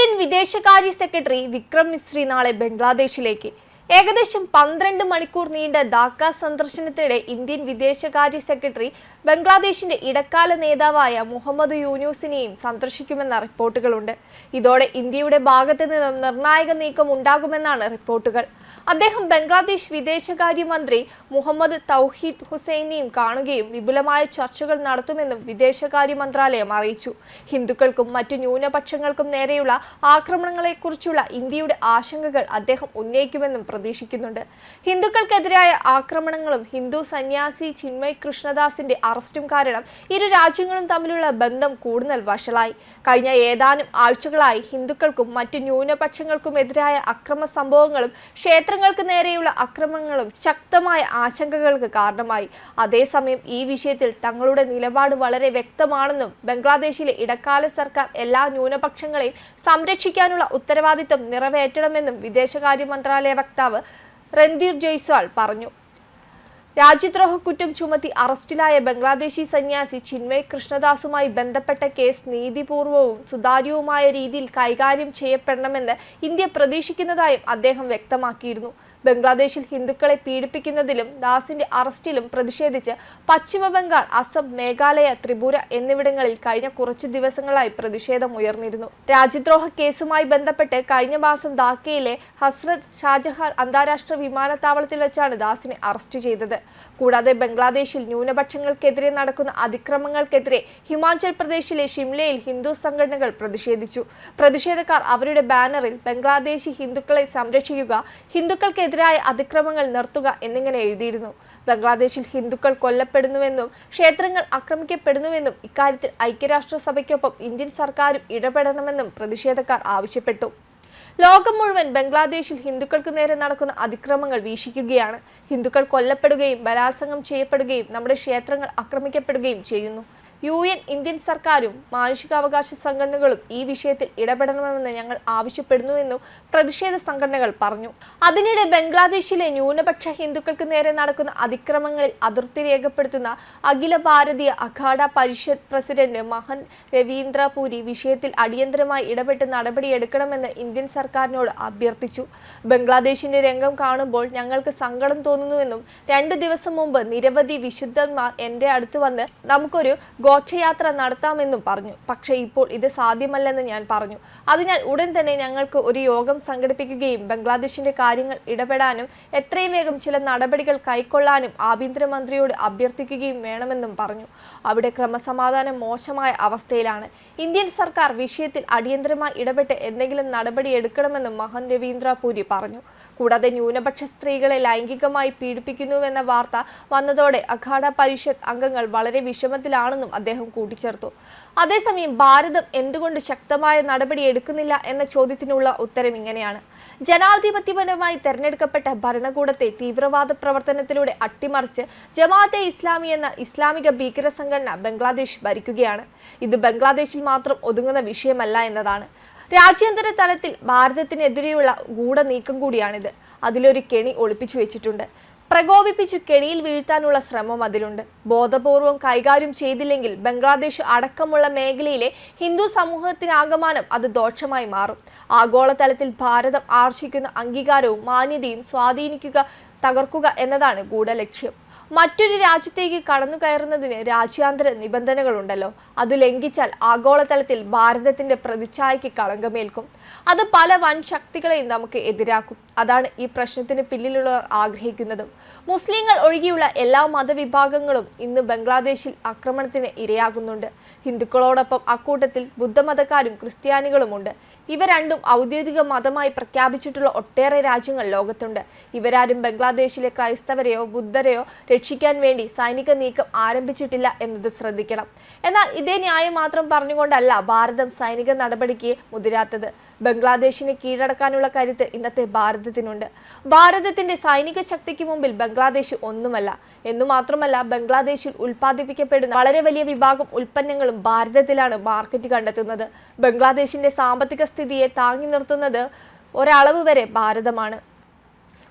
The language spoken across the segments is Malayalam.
ഇന്ത്യൻ വിദേശകാര്യ സെക്രട്ടറി വിക്രം മിശ്രി നാളെ ബംഗ്ലാദേശിലേക്ക് ഏകദേശം പന്ത്രണ്ട് മണിക്കൂർ നീണ്ട ധാക്ക സന്ദർശനത്തിനിടെ ഇന്ത്യൻ വിദേശകാര്യ സെക്രട്ടറി ബംഗ്ലാദേശിന്റെ ഇടക്കാല നേതാവായ മുഹമ്മദ് യൂനൂസിനെയും സന്ദർശിക്കുമെന്ന റിപ്പോർട്ടുകളുണ്ട്. ഇതോടെ ഇന്ത്യയുടെ ഭാഗത്ത് നിന്നും നിർണായക നീക്കം ഉണ്ടാകുമെന്നാണ് റിപ്പോർട്ടുകൾ. അദ്ദേഹം ബംഗ്ലാദേശ് വിദേശകാര്യമന്ത്രി മുഹമ്മദ് തൗഹീദ് ഹുസൈനെയും കാണുകയും വിപുലമായ ചർച്ചകൾ നടത്തുമെന്നും വിദേശകാര്യ മന്ത്രാലയം അറിയിച്ചു. ഹിന്ദുക്കൾക്കും മറ്റു ന്യൂനപക്ഷങ്ങൾക്കും നേരെയുള്ള ആക്രമണങ്ങളെക്കുറിച്ചുള്ള ഇന്ത്യയുടെ ആശങ്കകൾ അദ്ദേഹം ഉന്നയിക്കുമെന്നും പ്രതീക്ഷിക്കുന്നുണ്ട്. ഹിന്ദുക്കൾക്കെതിരായ ആക്രമണങ്ങളും ഹിന്ദു സന്യാസി ചിന്മയ് കൃഷ്ണദാസിന്റെ അറസ്റ്റും കാരണം ഇരു രാജ്യങ്ങളും തമ്മിലുള്ള ബന്ധം കൂടുതൽ വഷളായി. കഴിഞ്ഞ ഏതാനും ആഴ്ചകളായി ഹിന്ദുക്കൾക്കും മറ്റ് ന്യൂനപക്ഷങ്ങൾക്കും എതിരായ അക്രമ സംഭവങ്ങളും ക്ഷേത്രങ്ങൾക്ക് നേരെയുള്ള അക്രമങ്ങളും ശക്തമായ ആശങ്കകൾക്ക് കാരണമായി. അതേസമയം ഈ വിഷയത്തിൽ തങ്ങളുടെ നിലപാട് വളരെ വ്യക്തമാണെന്നും ബംഗ്ലാദേശിലെ ഇടക്കാല സർക്കാർ എല്ലാ ന്യൂനപക്ഷങ്ങളെയും സംരക്ഷിക്കാനുള്ള ഉത്തരവാദിത്വം നിറവേറ്റണമെന്നും വിദേശകാര്യ മന്ത്രാലയ വക്താവ് രൺധീർ ജയ്സ്വാൾ പറഞ്ഞു രാജ്യദ്രോഹ കുറ്റം ചുമത്തി അറസ്റ്റിലായ ബംഗ്ലാദേശി സന്യാസി ചിന്മയ് കൃഷ്ണദാസുമായി ബന്ധപ്പെട്ട കേസ് നീതിപൂർവവും സുതാര്യവുമായ രീതിയിൽ കൈകാര്യം ചെയ്യപ്പെടണമെന്ന് ഇന്ത്യ പ്രതീക്ഷിക്കുന്നതായും അദ്ദേഹം വ്യക്തമാക്കിയിരുന്നു. ബംഗ്ലാദേശിൽ ഹിന്ദുക്കളെ പീഡിപ്പിക്കുന്നതിലും ദാസിന്റെ അറസ്റ്റിലും പ്രതിഷേധിച്ച് പശ്ചിമബംഗാൾ അസം മേഘാലയ ത്രിപുര എന്നിവിടങ്ങളിൽ കഴിഞ്ഞ കുറച്ചു ദിവസങ്ങളായി പ്രതിഷേധം ഉയർന്നിരുന്നു. രാജ്യദ്രോഹ കേസുമായി ബന്ധപ്പെട്ട് കഴിഞ്ഞ മാസം ധാക്കയിലെ ഹസ്രത് ഷാജഹാൻ അന്താരാഷ്ട്ര വിമാനത്താവളത്തിൽ വെച്ചാണ് ദാസിനെ അറസ്റ്റ് ചെയ്തത്. കൂടാതെ ബംഗ്ലാദേശിൽ ന്യൂനപക്ഷങ്ങൾക്കെതിരെ നടക്കുന്ന അതിക്രമങ്ങൾക്കെതിരെ ഹിമാചൽ പ്രദേശിലെ ഷിംലയിൽ ഹിന്ദു സംഘടനകൾ പ്രതിഷേധിച്ചു. പ്രതിഷേധക്കാർ അവരുടെ ബാനറിൽ ബംഗ്ലാദേശി ഹിന്ദുക്കളെ സംരക്ഷിക്കുക ഹിന്ദുക്കൾക്കെതിരായ അതിക്രമങ്ങൾ നിർത്തുക എന്നിങ്ങനെ എഴുതിയിരുന്നു. ബംഗ്ലാദേശിൽ ഹിന്ദുക്കൾ കൊല്ലപ്പെടുന്നുവെന്നും ക്ഷേത്രങ്ങൾ ആക്രമിക്കപ്പെടുന്നുവെന്നും ഇക്കാര്യത്തിൽ ഐക്യരാഷ്ട്രസഭയ്ക്കൊപ്പം ഇന്ത്യൻ സർക്കാരും ഇടപെടണമെന്നും പ്രതിഷേധക്കാർ ആവശ്യപ്പെട്ടു. ലോകം മുഴുവൻ ബംഗ്ലാദേശിൽ ഹിന്ദുക്കൾക്ക് നേരെ നടക്കുന്ന അതിക്രമങ്ങൾ വീക്ഷിക്കുകയാണ്. ഹിന്ദുക്കൾ കൊല്ലപ്പെടുകയും ബലാത്സംഗം ചെയ്യപ്പെടുകയും നമ്മുടെ ക്ഷേത്രങ്ങൾ ആക്രമിക്കപ്പെടുകയും ചെയ്യുന്നു. യു എൻ ഇന്ത്യൻ സർക്കാരും മാനുഷികാവകാശ സംഘടനകളും ഈ വിഷയത്തിൽ ഇടപെടണമെന്ന് ഞങ്ങൾ ആവശ്യപ്പെടുന്നുവെന്നും പ്രതിഷേധ സംഘടനകൾ പറഞ്ഞു. അതിനിടെ ബംഗ്ലാദേശിലെ ന്യൂനപക്ഷ ഹിന്ദുക്കൾക്ക് നേരെ നടക്കുന്ന അതിക്രമങ്ങളിൽ അതിർത്തി രേഖപ്പെടുത്തുന്ന അഖില ഭാരതീയ അഖാഡ പരിഷത്ത് പ്രസിഡന്റ് മഹൻ രവീന്ദ്രപുരി വിഷയത്തിൽ അടിയന്തരമായി ഇടപെട്ട് നടപടിയെടുക്കണമെന്ന് ഇന്ത്യൻ സർക്കാരിനോട് അഭ്യർത്ഥിച്ചു. ബംഗ്ലാദേശിന്റെ രംഗം കാണുമ്പോൾ ഞങ്ങൾക്ക് സങ്കടം തോന്നുന്നുവെന്നും രണ്ടു ദിവസം മുമ്പ് നിരവധി വിശുദ്ധന്മാർ എന്റെ അടുത്ത് വന്ന് നമുക്കൊരു ഘോഷയാത്ര നടത്താമെന്നും പറഞ്ഞു. പക്ഷേ ഇപ്പോൾ ഇത് സാധ്യമല്ലെന്ന് ഞാൻ പറഞ്ഞു. അതിനാൽ ഉടൻ തന്നെ ഞങ്ങൾക്ക് ഒരു യോഗം സംഘടിപ്പിക്കുകയും ബംഗ്ലാദേശിന്റെ കാര്യങ്ങൾ ഇടപെടാനും എത്രയും വേഗം ചില നടപടികൾ കൈക്കൊള്ളാനും ആഭ്യന്തരമന്ത്രിയോട് അഭ്യർത്ഥിക്കുകയും വേണമെന്നും പറഞ്ഞു. അവിടെ ക്രമസമാധാനം മോശമായ അവസ്ഥയിലാണ്. ഇന്ത്യൻ സർക്കാർ വിഷയത്തിൽ അടിയന്തരമായി ഇടപെട്ട് എന്തെങ്കിലും നടപടി എടുക്കണമെന്നും മഹൻ രവീന്ദ്ര പുരി പറഞ്ഞു. കൂടാതെ ന്യൂനപക്ഷ സ്ത്രീകളെ ലൈംഗികമായി പീഡിപ്പിക്കുന്നുവെന്ന വാർത്ത വന്നതോടെ അഖാഡ പരിഷത്ത് അംഗങ്ങൾ വളരെ വിഷമത്തിലാണെന്നും അദ്ദേഹം കൂട്ടിച്ചേർത്തു. അതേസമയം ഭാരതം എന്തുകൊണ്ട് ശക്തമായ നടപടി എടുക്കുന്നില്ല എന്ന ചോദ്യത്തിനുള്ള ഉത്തരം ഇങ്ങനെയാണ്. ജനാധിപത്യപരമായി തെരഞ്ഞെടുക്കപ്പെട്ട ഭരണകൂടത്തെ തീവ്രവാദ പ്രവർത്തനത്തിലൂടെ അട്ടിമറിച്ച് ജമാഅത്തെ ഇസ്ലാമി എന്ന ഇസ്ലാമിക ഭീകര സംഘടന ബംഗ്ലാദേശ് ഭരിക്കുകയാണ്. ഇത് ബംഗ്ലാദേശിൽ മാത്രം ഒതുങ്ങുന്ന വിഷയമല്ല എന്നതാണ്. രാജ്യാന്തര തലത്തിൽ ഭാരതത്തിനെതിരെയുള്ള ഗൂഢ നീക്കം കൂടിയാണിത്. അതിലൊരു കെണി ഒളിപ്പിച്ചു വെച്ചിട്ടുണ്ട്. പ്രകോപിപ്പിച്ചു കെണിയിൽ വീഴ്ത്താനുള്ള ശ്രമം അതിലുണ്ട്. ബോധപൂർവം കൈകാര്യം ചെയ്തില്ലെങ്കിൽ ബംഗ്ലാദേശ് അടക്കമുള്ള മേഖലയിലെ ഹിന്ദു സമൂഹത്തിനാകമാനം അത് ദോഷമായി മാറും. ആഗോളതലത്തിൽ ഭാരതം ആർജിക്കുന്ന അംഗീകാരവും മാന്യതയും സ്വാധീനിക്കുക തകർക്കുക എന്നതാണ് ഗൂഢലക്ഷ്യം. മറ്റൊരു രാജ്യത്തേക്ക് കടന്നു കയറുന്നതിന് രാജ്യാന്തര നിബന്ധനകളുണ്ടല്ലോ. അത് ലംഘിച്ചാൽ ആഗോളതലത്തിൽ ഭാരതത്തിന്റെ പ്രതിച്ഛായയ്ക്ക് കളങ്കമേൽക്കും. അത് പല വൻ ശക്തികളെയും നമുക്ക് എതിരാക്കും. അതാണ് ഈ പ്രശ്നത്തിന് പിന്നിലുള്ളവർ ആഗ്രഹിക്കുന്നതും. മുസ്ലിങ്ങൾ ഒഴികെയുള്ള എല്ലാ മതവിഭാഗങ്ങളും ഇന്ന് ബംഗ്ലാദേശിൽ ആക്രമണത്തിന് ഇരയാകുന്നുണ്ട്. ഹിന്ദുക്കളോടൊപ്പം അക്കൂട്ടത്തിൽ ബുദ്ധമതക്കാരും ക്രിസ്ത്യാനികളുമുണ്ട്. ഇവ രണ്ടും ഔദ്യോഗിക മതമായി പ്രഖ്യാപിച്ചിട്ടുള്ള ഒട്ടേറെ രാജ്യങ്ങൾ ലോകത്തുണ്ട്. ഇവരാരും ബംഗ്ലാദേശിലെ ക്രൈസ്തവരെയോ ബുദ്ധരെയോ രക്ഷിക്കാൻ വേണ്ടി സൈനിക നീക്കം ആരംഭിച്ചിട്ടില്ല എന്നത് ശ്രദ്ധിക്കണം. എന്നാൽ ഇതേ ന്യായം മാത്രം പറഞ്ഞുകൊണ്ടല്ല ഭാരതം സൈനിക നടപടിക്ക് മുതിരാത്തത്. ബംഗ്ലാദേശിനെ കീഴടക്കാനുള്ള കരുത്ത് ഇന്നത്തെ ഭാരതത്തിനുണ്ട്. ഭാരതത്തിന്റെ സൈനിക ശക്തിക്ക് മുമ്പിൽ ബംഗ്ലാദേശ് ഒന്നുമല്ല. എന്നു മാത്രമല്ല ബംഗ്ലാദേശിൽ ഉൽപ്പാദിപ്പിക്കപ്പെടുന്ന വളരെ വലിയ വിഭാഗം ഉൽപ്പന്നങ്ങളും ഭാരതത്തിലാണ് മാർക്കറ്റ് കണ്ടെത്തുന്നത്. ബംഗ്ലാദേശിന്റെ സാമ്പത്തിക സ്ഥിതിയെ താങ്ങി നിർത്തുന്നത് ഒരളവ് വരെ ഭാരതമാണ്.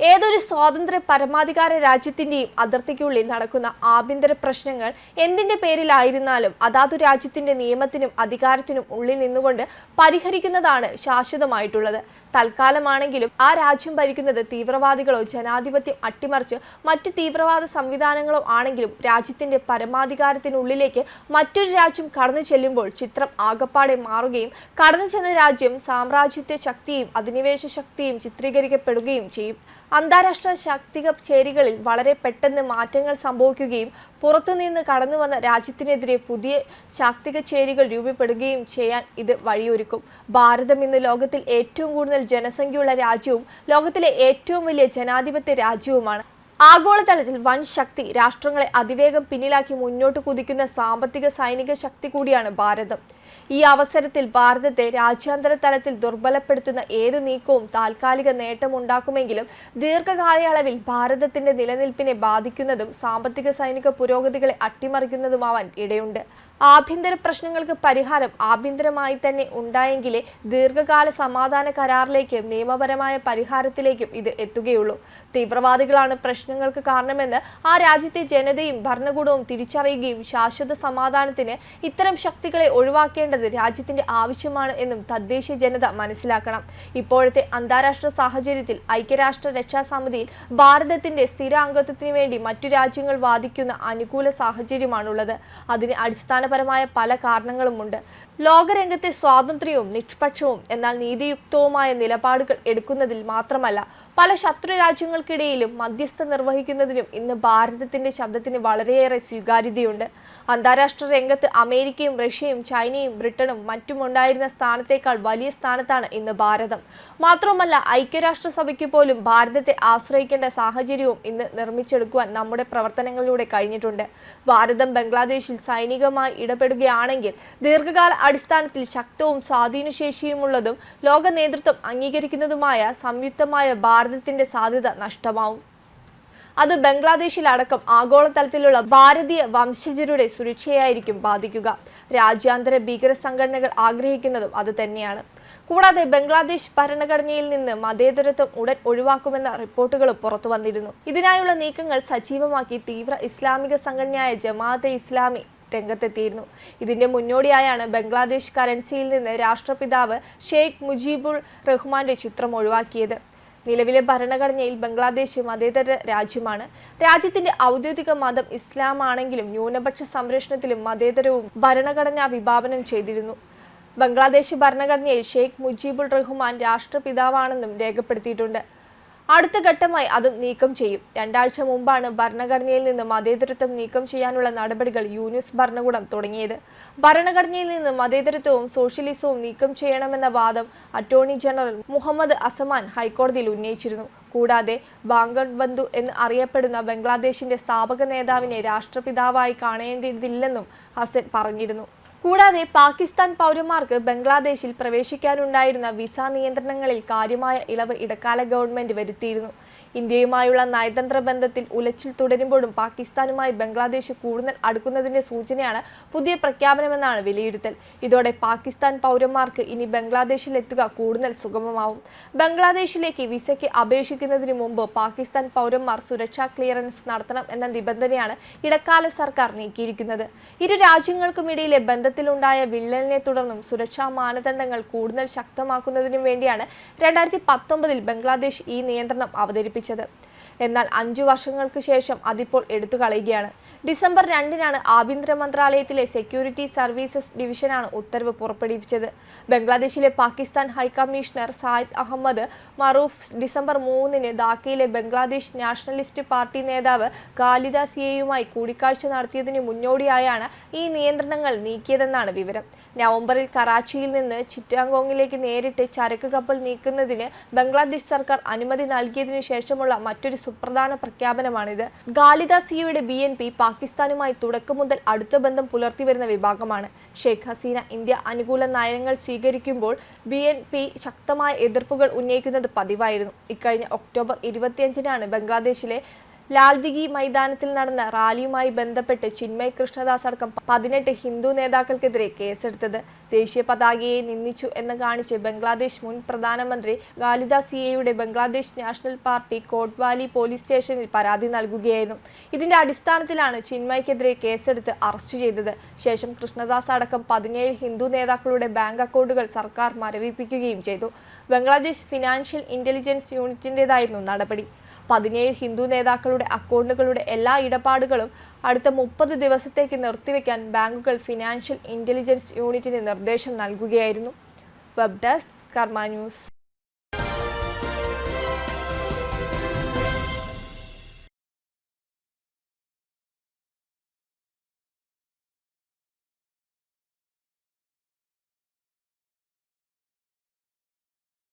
ഏതൊരു സ്വാതന്ത്ര്യ പരമാധികാര രാജ്യത്തിന്റെയും അതിർത്തിക്കുള്ളിൽ നടക്കുന്ന ആഭ്യന്തര പ്രശ്നങ്ങൾ എന്തിന്റെ പേരിലായിരുന്നാലും അതാതു രാജ്യത്തിന്റെ നിയമത്തിനും അധികാരത്തിനും ഉള്ളിൽ നിന്നുകൊണ്ട് പരിഹരിക്കുന്നതാണ് ശാശ്വതമായിട്ടുള്ളത്. തൽക്കാലമാണെങ്കിലും ആ രാജ്യം ഭരിക്കുന്നത് തീവ്രവാദികളോ ജനാധിപത്യം അട്ടിമറിച്ച് മറ്റ് തീവ്രവാദ സംവിധാനങ്ങളോ ആണെങ്കിലും രാജ്യത്തിന്റെ പരമാധികാരത്തിനുള്ളിലേക്ക് മറ്റൊരു രാജ്യം കടന്നു ചെല്ലുമ്പോൾ ചിത്രം ആകപ്പാടെ മാറുകയും കടന്നു ചെന്ന രാജ്യം സാമ്രാജ്യത്തെ ശക്തിയും അധിനിവേശ ശക്തിയും ചിത്രീകരിക്കപ്പെടുകയും ചെയ്യും. അന്താരാഷ്ട്ര ശാക്തിക ചേരികളിൽ വളരെ പെട്ടെന്ന് മാറ്റങ്ങൾ സംഭവിക്കുകയും പുറത്തുനിന്ന് കടന്നു വന്ന രാജ്യത്തിനെതിരെ പുതിയ ശാക്തിക ചേരികൾ രൂപപ്പെടുകയും ചെയ്യാൻ ഇത് വഴിയൊരുക്കും. ഭാരതം ഇന്ന് ലോകത്തിൽ ഏറ്റവും കൂടുതൽ ജനസംഖ്യയുള്ള രാജ്യവും ലോകത്തിലെ ഏറ്റവും വലിയ ജനാധിപത്യ രാജ്യവുമാണ്. ആഗോളതലത്തിൽ വൻ ശക്തി രാഷ്ട്രങ്ങളെ അതിവേഗം പിന്നിലാക്കി മുന്നോട്ട് കുതിക്കുന്ന സാമ്പത്തിക സൈനിക ശക്തി കൂടിയാണ് ഭാരതം. ഈ അവസരത്തിൽ ഭാരതത്തെ രാജ്യാന്തര തലത്തിൽ ദുർബലപ്പെടുത്തുന്ന ഏത് നീക്കവും താൽക്കാലിക നേട്ടമുണ്ടാക്കുമെങ്കിലും ദീർഘകാലയളവിൽ ഭാരതത്തിന്റെ നിലനിൽപ്പിനെ ബാധിക്കുന്നതും സാമ്പത്തിക സൈനിക പുരോഗതികളെ അട്ടിമറിക്കുന്നതുമാവാൻ ഇടയുണ്ട്. ആഭ്യന്തര പ്രശ്നങ്ങൾക്ക് പരിഹാരം ആഭ്യന്തരമായി തന്നെ ഉണ്ടായെങ്കിലേ ദീർഘകാല സമാധാന കരാറിലേക്കും നിയമപരമായ പരിഹാരത്തിലേക്കും ഇത് എത്തുകയുള്ളൂ. തീവ്രവാദികളാണ് പ്രശ്നങ്ങൾക്ക് കാരണമെന്ന് ആ രാജ്യത്തെ ജനതയും ഭരണകൂടവും തിരിച്ചറിയുകയും ശാശ്വത സമാധാനത്തിന് ഇത്തരം ശക്തികളെ ഒഴിവാക്കേണ്ടത് രാജ്യത്തിന്റെ ആവശ്യമാണ് എന്നും തദ്ദേശീയ ജനത മനസ്സിലാക്കണം. ഇപ്പോഴത്തെ അന്താരാഷ്ട്ര സാഹചര്യത്തിൽ ഐക്യരാഷ്ട്ര രക്ഷാസമിതിയിൽ ഭാരതത്തിന്റെ സ്ഥിര അംഗത്വത്തിന് വേണ്ടി മറ്റു രാജ്യങ്ങൾ വാദിക്കുന്ന അനുകൂല സാഹചര്യമാണുള്ളത്. അതിന് അടിസ്ഥാനപരമായ പല കാരണങ്ങളുമുണ്ട്. ലോകരംഗത്തെ സ്വാതന്ത്ര്യവും നിഷ്പക്ഷവും എന്നാൽ നീതിയുക്തവുമായ നിലപാടുകൾ എടുക്കുന്നതിൽ മാത്രമല്ല പല ശത്രു രാജ്യങ്ങൾക്കിടയിലും മധ്യസ്ഥ നിർവഹിക്കുന്നതിനും ഇന്ന് ഭാരതത്തിന്റെ ശബ്ദത്തിന് വളരെയേറെ സ്വീകാര്യതയുണ്ട്. അന്താരാഷ്ട്ര രംഗത്ത് അമേരിക്കയും റഷ്യയും ചൈനയും ബ്രിട്ടനും മറ്റും ഉണ്ടായിരുന്ന സ്ഥാനത്തേക്കാൾ വലിയ സ്ഥാനത്താണ് ഇന്ന് ഭാരതം. മാത്രമല്ല ഐക്യരാഷ്ട്രസഭയ്ക്ക് പോലും ഭാരതത്തെ ആശ്രയിക്കേണ്ട സാഹചര്യവും ഇന്ന് നിർമ്മിച്ചെടുക്കുവാൻ നമ്മുടെ പ്രവർത്തനങ്ങളിലൂടെ കഴിഞ്ഞിട്ടുണ്ട്. ഭാരതം ബംഗ്ലാദേശിൽ സൈനികമായി ഇടപെടുകയാണെങ്കിൽ ദീർഘകാല അടിസ്ഥാനത്തിൽ ശക്തവും സ്വാധീനശേഷിയുമുള്ളതും ലോക നേതൃത്വം അംഗീകരിക്കുന്നതുമായ സംയുക്തമായ ഭാരതത്തിന്റെ സാധ്യത നഷ്ടമാവും. അത് ബംഗ്ലാദേശിലടക്കം ആഗോളതലത്തിലുള്ള ഭാരതീയ വംശജരുടെ സുരക്ഷയായിരിക്കും ബാധിക്കുക. രാജ്യാന്തര ഭീകര സംഘടനകൾ ആഗ്രഹിക്കുന്നതും അത് തന്നെയാണ് കൂടാതെ ബംഗ്ലാദേശ് ഭരണഘടനയിൽ നിന്ന് മതേതരത്വം ഉടൻ ഒഴിവാക്കുമെന്ന റിപ്പോർട്ടുകളും പുറത്തു വന്നിരുന്നു. ഇതിനായുള്ള നീക്കങ്ങൾ സജീവമാക്കി തീവ്ര ഇസ്ലാമിക സംഘടനയായ ജമാഅത്തെ ഇസ്ലാമി രംഗത്തെത്തിയിരുന്നു. ഇതിന്റെ മുന്നോടിയായാണ് ബംഗ്ലാദേശ് കറൻസിയിൽ നിന്ന് രാഷ്ട്രപിതാവ് ഷെയ്ഖ് മുജീബുൾ റഹ്മാന്റെ ചിത്രം ഒഴിവാക്കിയത്. നിലവിലെ ഭരണഘടനയിൽ ബംഗ്ലാദേശും മതേതര രാജ്യമാണ്. രാജ്യത്തിന്റെ ഔദ്യോഗിക മതം ഇസ്ലാം ആണെങ്കിലും ന്യൂനപക്ഷ സംരക്ഷണത്തിലും മതേതരവും ഭരണഘടന വിഭാവനം ചെയ്തിരുന്നു. ബംഗ്ലാദേശ് ഭരണഘടനയിൽ ഷെയ്ഖ് മുജീബുൾ റഹ്മാൻ രാഷ്ട്രപിതാവാണെന്നും രേഖപ്പെടുത്തിയിട്ടുണ്ട്. അടുത്ത ഘട്ടമായി അതും നീക്കം ചെയ്യും. രണ്ടാഴ്ച മുമ്പാണ് ഭരണഘടനയിൽ നിന്ന് മതേതരത്വം നീക്കം ചെയ്യാനുള്ള നടപടികൾ യൂനിസ് ഭരണകൂടം തുടങ്ങിയത്. ഭരണഘടനയിൽ നിന്ന് മതേതരത്വവും സോഷ്യലിസവും നീക്കം ചെയ്യണമെന്ന വാദം അറ്റോർണി ജനറൽ മുഹമ്മദ് അസമാൻ ഹൈക്കോടതിയിൽ ഉന്നയിച്ചിരുന്നു. കൂടാതെ ബാങ്കൺ ബന്ധു എന്ന് അറിയപ്പെടുന്ന ബംഗ്ലാദേശിന്റെ സ്ഥാപക നേതാവിനെ രാഷ്ട്രപിതാവായി കാണേണ്ടതില്ലെന്നും ഹസൻ പറഞ്ഞിരുന്നു. കൂടാതെ പാകിസ്ഥാൻ പൗരന്മാർക്ക് ബംഗ്ലാദേശിൽ പ്രവേശിക്കാനുണ്ടായിരുന്ന വിസ നിയന്ത്രണങ്ങളിൽ കാര്യമായ ഇളവ് ഇടക്കാല ഗവൺമെന്റ് വരുത്തിയിരുന്നു. ഇന്ത്യയുമായുള്ള നയതന്ത്ര ബന്ധത്തിൽ ഉലച്ചിൽ തുടരുമ്പോഴും പാകിസ്ഥാനുമായി ബംഗ്ലാദേശ് കൂടുതൽ അടുക്കുന്നതിന്റെ സൂചനയാണ് പുതിയ പ്രഖ്യാപനമെന്നാണ് വിലയിരുത്തൽ. ഇതോടെ പാകിസ്ഥാൻ പൗരന്മാർക്ക് ഇനി ബംഗ്ലാദേശിൽ എത്തുക കൂടുതൽ സുഗമമാവും. ബംഗ്ലാദേശിലേക്ക് വിസയ്ക്ക് അപേക്ഷിക്കുന്നതിന് മുമ്പ് പാകിസ്ഥാൻ പൗരന്മാർ സുരക്ഷാ ക്ലിയറൻസ് നടത്തണം എന്ന നിബന്ധനയാണ് ഇടക്കാല സർക്കാർ നീക്കിയിരിക്കുന്നത്. ഇരു രാജ്യങ്ങൾക്കുമിടയിലെ ബന്ധത്തിലുണ്ടായ വിള്ളലിനെ തുടർന്നും സുരക്ഷാ മാനദണ്ഡങ്ങൾ കൂടുതൽ ശക്തമാക്കുന്നതിനും വേണ്ടിയാണ് രണ്ടായിരത്തി പത്തൊമ്പതിൽ ബംഗ്ലാദേശ് ഈ നിയന്ത്രണം അവതരിപ്പിച്ചത്. അറിയിച്ചത് എന്നാൽ അഞ്ചു വർഷങ്ങൾക്ക് ശേഷം അതിപ്പോൾ എടുത്തു കളയുകയാണ്. ഡിസംബർ രണ്ടിനാണ് ആഭ്യന്തര മന്ത്രാലയത്തിലെ സെക്യൂരിറ്റി സർവീസസ് ഡിവിഷനാണ് ഉത്തരവ് പുറപ്പെടുവിച്ചത്. ബംഗ്ലാദേശിലെ Pakistan high commissioner Syed Ahmed Maroof December മൂന്നിന് ധാക്കയിലെ ബംഗ്ലാദേശ് നാഷണലിസ്റ്റ് പാർട്ടി നേതാവ് ഖാലിദാസിയയുമായി കൂടിക്കാഴ്ച നടത്തിയതിനു മുന്നോടിയായാണ് ഈ നിയന്ത്രണങ്ങൾ നീക്കിയതെന്നാണ് വിവരം. നവംബറിൽ കറാച്ചിയിൽ നിന്ന് ചിറ്റാങ്കോങ്ങിലേക്ക് നേരിട്ട് ചരക്ക് കപ്പൽ നീക്കുന്നതിന് ബംഗ്ലാദേശ് സർക്കാർ അനുമതി നൽകിയതിനു ശേഷമുള്ള മറ്റൊരു സുപ്രധാന പ്രഖ്യാപനമാണിത്. ഗാലിദാസിയയുടെ ബി എൻ പി പാകിസ്ഥാനുമായി തുടക്കം മുതൽ അടുത്ത ബന്ധം പുലർത്തി വരുന്ന വിഭാഗമാണ്. ഷെയ്ഖ് ഹസീന ഇന്ത്യ അനുകൂല നയങ്ങൾ സ്വീകരിക്കുമ്പോൾ ബി എൻ പി ശക്തമായ എതിർപ്പുകൾ ഉന്നയിക്കുന്നത് പതിവായിരുന്നു. ഇക്കഴിഞ്ഞ ഒക്ടോബർ ഇരുപത്തിയഞ്ചിനാണ് ബംഗ്ലാദേശിലെ ലാൽദിഗി മൈതാനത്തിൽ നടന്ന റാലിയുമായി ബന്ധപ്പെട്ട് ചിന്മയ് കൃഷ്ണദാസ് അടക്കം പതിനെട്ട് ഹിന്ദു നേതാക്കൾക്കെതിരെ കേസെടുത്തത് ദേശീയ പതാകയെ നിന്ദിച്ചു എന്ന് കാണിച്ച് ബംഗ്ലാദേശ് മുൻ പ്രധാനമന്ത്രി Khaleda സിയയുടെ Bangladesh national party Kotwali police സ്റ്റേഷനിൽ പരാതി നൽകുകയായിരുന്നു. ഇതിന്റെ അടിസ്ഥാനത്തിലാണ് ചിന്മയ്ക്കെതിരെ കേസെടുത്ത് അറസ്റ്റ് ചെയ്തത്. ശേഷം കൃഷ്ണദാസ് അടക്കം പതിനേഴ് ഹിന്ദു നേതാക്കളുടെ ബാങ്ക് അക്കൗണ്ടുകൾ സർക്കാർ മരവിപ്പിക്കുകയും ചെയ്തു. ബംഗ്ലാദേശ് ഫിനാൻഷ്യൽ ഇന്റലിജൻസ് യൂണിറ്റിന്റെതായിരുന്നു നടപടി. പതിനേഴ് ഹിന്ദു നേതാക്കളുടെ അക്കൗണ്ടുകളുടെ എല്ലാ ഇടപാടുകളും അടുത്ത മുപ്പത് ദിവസത്തേക്ക് നിർത്തിവെക്കാൻ ബാങ്കുകൾ ഫിനാൻഷ്യൽ ഇന്റലിജൻസ് യൂണിറ്റിന് നിർദ്ദേശം നൽകുകയായിരുന്നു. Web desk Karma news.